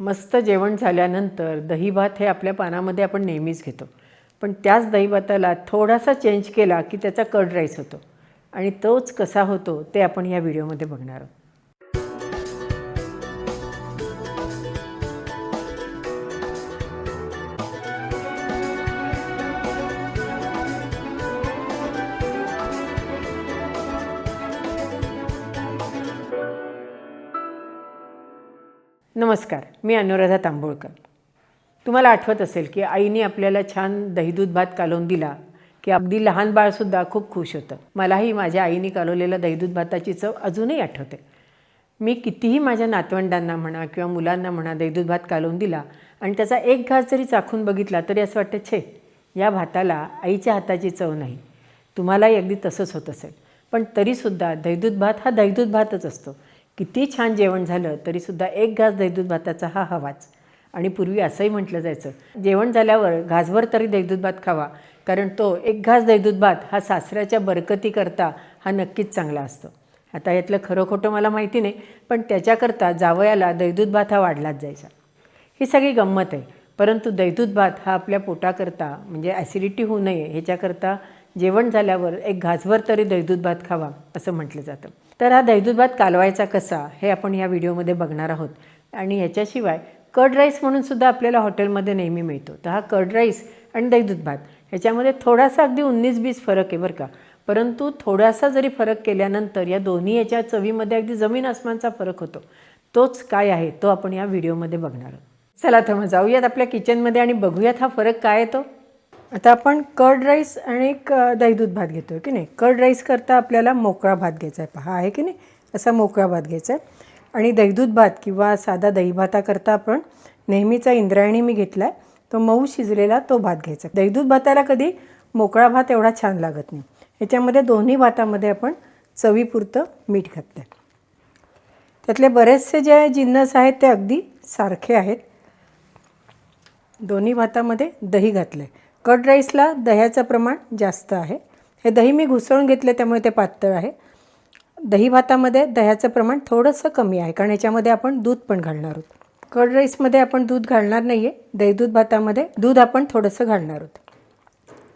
मस्त जेवण झाल्यानंतर दहीभात हे आपल्या पानामध्ये आपण नेहमीच घेतो. पण त्याच दहीभाताला थोडासा चेंज केला की त्याचा कर्ड राईस होतो. आणि तोच कसा होतो ते आपण या व्हिडिओमध्ये बघणार आहोत. नमस्कार मी अनुराधा तांबोळकर. तुम्हाला आठवत असेल की आईने आपल्याला छान दहीदूध भात कालवून दिला की अगदी लहान बाळसुद्धा खूप खुश होतं. मलाही माझ्या आईने कालवलेल्या दहीदूध भाताची चव अजूनही आठवते. मी कितीही माझ्या नातवंडांना म्हणा किंवा मुलांना म्हणा दहीदूध भात कालवून दिला आणि त्याचा एक घास जरी चाखून बघितला तरी असं वाटतं छे या भाताला आईच्या हाताची चव नाही. तुम्हालाही अगदी तसंच होत असेल. पण तरीसुद्धा दहीदूध भात हा दहीदूध भातच असतो. किती छान जेवण झालं तरीसुद्धा एक घास दहीदूध भाताचा हा हवाच. आणि पूर्वी असंही म्हटलं जायचं जेवण झाल्यावर घासभर तरी दहीदूध भात खावा कारण तो एक घास दहीदूध भात हा सासऱ्याच्या बरकतीकरता हा नक्कीच चांगला असतो. आता यातलं खरं खोटं मला माहिती नाही पण त्याच्याकरता जावयाला दहीदूध भात हा वाढलाच जायचा. ही सगळी गंमत आहे परंतु दहीदूध भात हा आपल्या पोटाकरता म्हणजे ॲसिडिटी होऊ नये ह्याच्याकरता जेवण झाल्यावर एक घासभर तरी दहीदूध भात खावा असं म्हटलं जातं. तर हा दहीदूध भात कालवायचा कसा हे आपण या व्हिडिओमध्ये बघणार आहोत. आणि ह्याच्याशिवाय कर्ड राईस म्हणून सुद्धा आपल्याला हॉटेलमध्ये नेहमी मिळतो. तर हा कर्ड राईस आणि दहीदूध भात ह्याच्यामध्ये थोडासा अगदी उन्नीस बीस फरक आहे बरं का. परंतु थोडासा जरी फरक केल्यानंतर या दोन्ही याच्या चवीमध्ये अगदी जमीन आसमानचा फरक होतो. तोच काय आहे तो आपण या व्हिडिओमध्ये बघणार आहोत. चला तर मग जाऊयात आपल्या किचनमध्ये आणि बघूयात हा फरक काय आहे तो. आता आपण कर्ड राईस आणि एक दही दहीदूध भात घेतो आहे की नाही? कर्ड राईस करता आपल्याला मोकळा भात घ्यायचा आहे. पहा आहे की नाही? असा मोकळा भात घ्यायचा आहे. आणि दहीदूध भात किंवा साधा दही भाताकरता आपण नेहमीचा इंद्रायणी मी घेतला आहे तो मऊ शिजलेला तो भात घ्यायचा. दहीदूध भाताला कधी मोकळा भात एवढा छान लागत नाही. ह्याच्यामध्ये दोन्ही भातामध्ये आपण चवीपुरतं मीठ घातलं आहे त्यातले बरेचसे जे जिन्नस आहेत ते अगदी सारखे आहेत. दोन्ही भातामध्ये दही घातलं आहे कट राईसला दह्याचं प्रमाण जास्त आहे. हे दही मी घुसळून घेतलं त्यामुळे ते पातळ आहे. दही भातामध्ये दह्याचं प्रमाण थोडंसं कमी आहे कारण याच्यामध्ये आपण दूध पण घालणार आहोत. कर्ड राईसमध्ये आपण दूध घालणार नाही आहे दहीदूध भातामध्ये दूध आपण थोडंसं घालणार आहोत.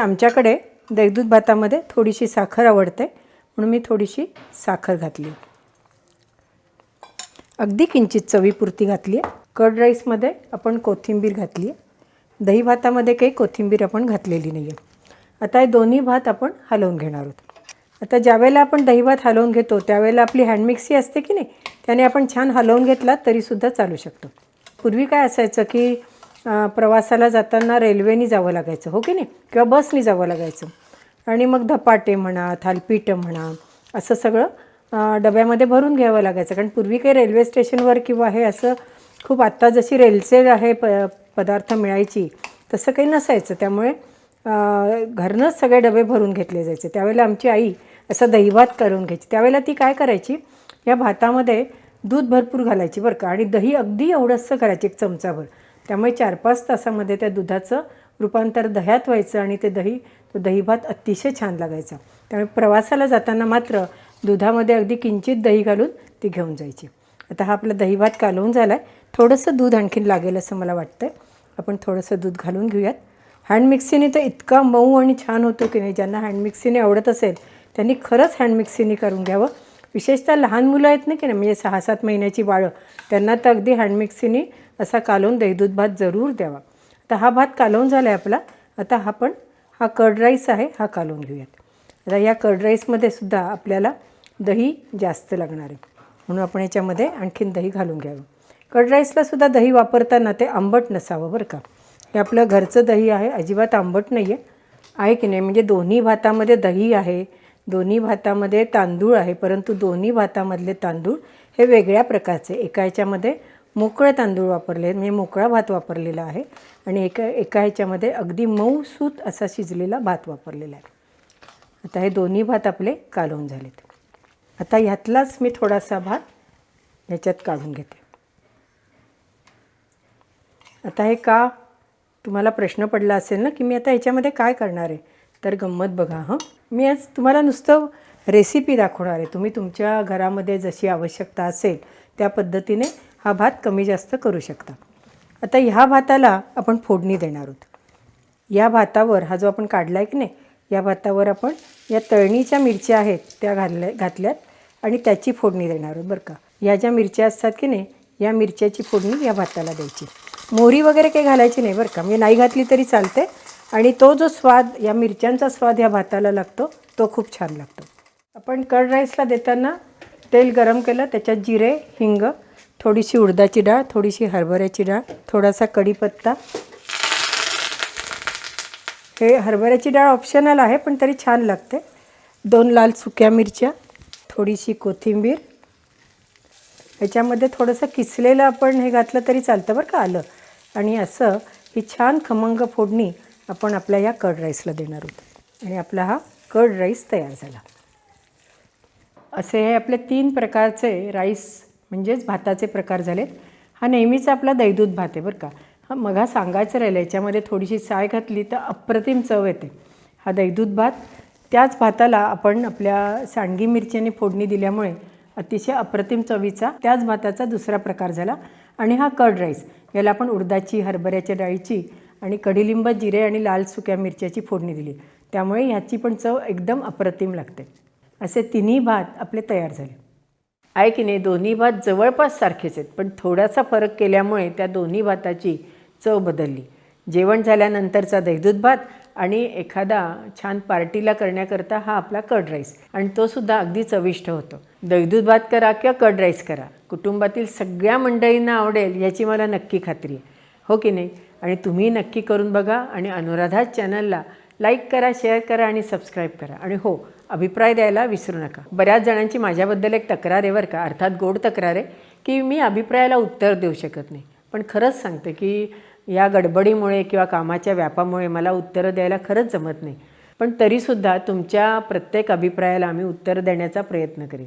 आमच्याकडे दहीदूध भातामध्ये थोडीशी साखर आवडते म्हणून मी थोडीशी साखर घातली. अगदी किंचित चवीपुरती घातली आहे कर्ड राईसमध्ये आपण कोथिंबीर घातली आहे दही भातामध्ये काही कोथिंबीर आपण घातलेली नाही आहे आता हे दोन्ही भात आपण हलवून घेणार आहोत. आता ज्यावेळेला आपण दही भात हलवून घेतो त्यावेळेला आपली हँड मिक्सी असते की नाही त्याने आपण छान हलवून घेतला तरीसुद्धा चालू शकतो. पूर्वी काय असायचं की प्रवासाला जाताना रेल्वेने जावं लागायचं हो की नाही? किंवा बसनी जावं लागायचं. आणि मग धपाटे म्हणा थालपीठं म्हणा असं सगळं डब्यामध्ये भरून घ्यावं लागायचं. कारण पूर्वी काही रेल्वे स्टेशनवर किंवा हे असं खूप आत्ता जशी रेलचे आहे प पदार्थ मिळायची तसं काही नसायचं. त्यामुळे घरनं घरनंच सगळे डबे भरून घेतले जायचे. त्यावेळेला आमची आई असं दहीभात करून घ्यायची. त्यावेळेला ती काय करायची? या भातामध्ये दूध भरपूर घालायची बरं का. आणि दही अगदी एवढंसं करायची एक चमचाभर. त्यामुळे चार पाच तासामध्ये त्या दुधाचं रूपांतर दह्यात व्हायचं आणि ते दही तो दहीभात अतिशय छान लागायचा. त्यामुळे प्रवासाला जाताना मात्र दुधामध्ये अगदी किंचित दही घालून ती घेऊन जायची. आता हा आपला दहीभात कालवून झाला आहे थोडंसं दूध आणखीन लागेल असं मला वाटतं आपण थोडंसं दूध घालून घेऊयात. हँड मिक्सीने तर इतका मऊ आणि छान होतो की नाही ज्यांना हँड मिक्सीने आवडत असेल त्यांनी खरंच हँड मिक्सीने करून घ्यावं. विशेषतः लहान मुलं आहेत ना की नाही म्हणजे सहा सात महिन्याची बाळं त्यांना तर अगदी हँडमिक्सीने असा कालवून दहीदूध भात जरूर द्यावा. आता हा भात कालवून झाला आहे आपला. आता हा पण हा कर्ड राईस आहे हा कालवून घेऊयात. आता या कर्ड राईसमध्ये सुद्धा आपल्याला दही जास्त लागणार आहे. म्हणून आपण याच्यामध्ये आणखीन दही घालून घ्यावं. कर्ड राईसला सुद्धा दही वापरताना ते आंबट नसावं बरं का. हे आपलं घरचं दही आहे अजिबात आंबट नाही आहे आहे की नाही? म्हणजे दोन्ही भातामध्ये दही आहे दोन्ही भातामध्ये तांदूळ आहे परंतु दोन्ही भातामधले तांदूळ हे वेगळ्या प्रकारचे. एका ह्याच्यामध्ये मोकळे तांदूळ वापरले आहेत म्हणजे मोकळा भात वापरलेला आहे आणि एका एका ह्याच्यामध्ये अगदी मऊ सूत असा शिजलेला भात वापरलेला आहे. आता हे दोन्ही भात आपले कालवून झालेत. आता ह्यातलाच मी थोडासा भात ह्याच्यात काढून घेते. आता हे का तुम्हाला प्रश्न पडला असेल ना की मी आता ह्याच्यामध्ये काय करणार आहे? तर गंमत बघा हं. मी आज तुम्हाला नुसतं रेसिपी दाखवणार आहे. तुम्ही तुमच्या घरामध्ये जशी आवश्यकता असेल त्या पद्धतीने हा भात कमी जास्त करू शकता. आता ह्या भाताला आपण फोडणी देणार आहोत. या भातावर हा जो आपण काढला आहे की नाही या भातावर आपण या तळणीच्या मिरच्या आहेत त्या घालल्या घातल्यात आणि त्याची फोडणी देणार आहोत बरं का. या ज्या मिरच्या असतात की नाही या मिरच्याची फोडणी या भाताला द्यायची. मोहरी वगैरे काही घालायची नाही बरं का. म्हणजे नाही घातली तरी चालते आणि तो जो स्वाद या मिरच्यांचा स्वाद या भाताला लागतो तो खूप छान लागतो. आपण कर्ड राईसला देताना तेल गरम केलं त्याच्यात जिरे हिंग थोडीशी उडदाची डाळ थोडीशी हरभऱ्याची डाळ थोडासा कढीपत्ता. हे हरभऱ्याची डाळ ऑप्शनल आहे पण तरी छान लागते. दोन लाल सुक्या मिरच्या थोडीशी कोथिंबीर ह्याच्यामध्ये थोडंसं किसलेलं आपण हे घातलं तरी चालतं बरं का आलं. आणि असं ही छान खमंग फोडणी आपण आपल्या या कर्ड राईसला देणार आहोत. आणि आपला हा कर्ड राईस तयार झाला. असे हे आपले तीन प्रकारचे राईस म्हणजेच भाताचे प्रकार झालेत. हा नेहमीचा आपला दैदूत भात आहे बरं का. हा मघा सांगायचं राहिलं याच्यामध्ये थोडीशी साय घातली तर अप्रतिम चव येते. हा दैदूत भात त्याच भाताला आपण आपल्या सांडगी मिरच्याने फोडणी दिल्यामुळे अतिशय अप्रतिम चवीचा त्याच भाताचा दुसरा प्रकार झाला. आणि हा कर्ड राईस याला आपण उडदाची हरभऱ्याच्या डाळीची आणि कढीलिंब जिरे आणि लाल सुक्या मिरच्याची फोडणी दिली. त्यामुळे ह्याची पण चव एकदम अप्रतिम लागते. असे तिन्ही भात आपले तयार झाले. आहे की नाही दोन्ही भात जवळपास सारखेच आहेत पण थोडासा फरक केल्यामुळे त्या दोन्ही भाताची चव बदलली. जेवण झाल्यानंतरचा दैदूत भात आणि एखादा छान पार्टीला करण्याकरता हा आपला कर्ड राईस आणि तो सुद्धा अगदी चविष्ट होतो. दैदूत भात करा किंवा कड राईस करा. कुटुंबातील सगळ्या मंडळींना आवडेल याची मला नक्की खात्री आहे. हो की नाही? आणि तुम्ही नक्की करून बघा आणि अनुराधा चॅनलला लाईक करा शेअर करा आणि सबस्क्राईब करा. आणि हो अभिप्राय द्यायला विसरू नका. बऱ्याच जणांची माझ्याबद्दल एक तक्रार आहे बरं का. अर्थात गोड तक्रार आहे की मी अभिप्रायाला उत्तर देऊ शकत नाही. पण खरंच सांगते की या गडबडीमुळे किंवा कामाच्या व्यापामुळे मला उत्तरं द्यायला खरंच जमत नाही. पण तरीसुद्धा तुमच्या प्रत्येक अभिप्रायाला आम्ही उत्तर देण्याचा प्रयत्न करीन.